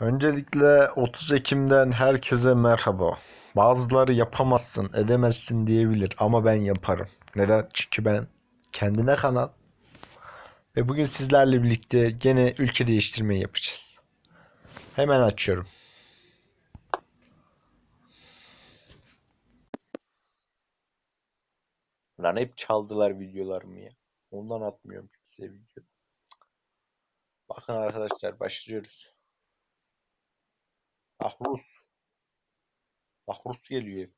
Öncelikle 30 Ekim'den herkese merhaba. Bazıları yapamazsın, edemezsin diyebilir ama ben yaparım. Neden? Çünkü ben kendine kanal ve bugün sizlerle birlikte gene ülke değiştirmeyi yapacağız. Hemen açıyorum. Lan hep çaldılar videolarımı ya. Ondan atmıyorum size video. Bakın arkadaşlar başlıyoruz. Ah Rus. Bak Rus geliyor hep.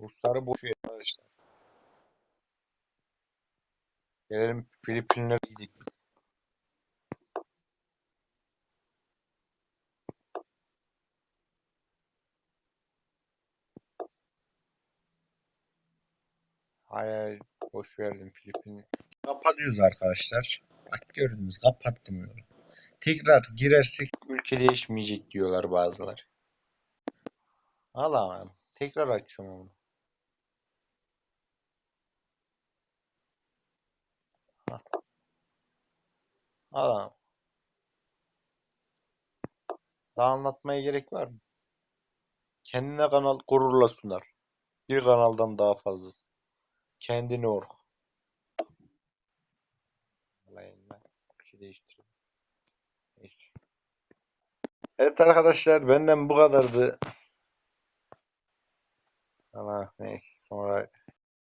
Rusları boş ver arkadaşlar. Gelelim Filipinlere gidelim. Hayır boş verdim Filipin. Kapatıyoruz arkadaşlar. Bak gördünüz kapattım yolu. Tekrar girersek ülke değişmeyecek diyorlar bazıları. Allah'ım tekrar açıyorum onu. Allah'ım. Daha anlatmaya gerek var mı? Kendine kanal gururla sunar. Bir kanaldan daha fazlası. Kendini or. Vallahi ben bir şey değiştirdim. Neyse. Evet arkadaşlar benden bu kadardı. Ama neyse sonra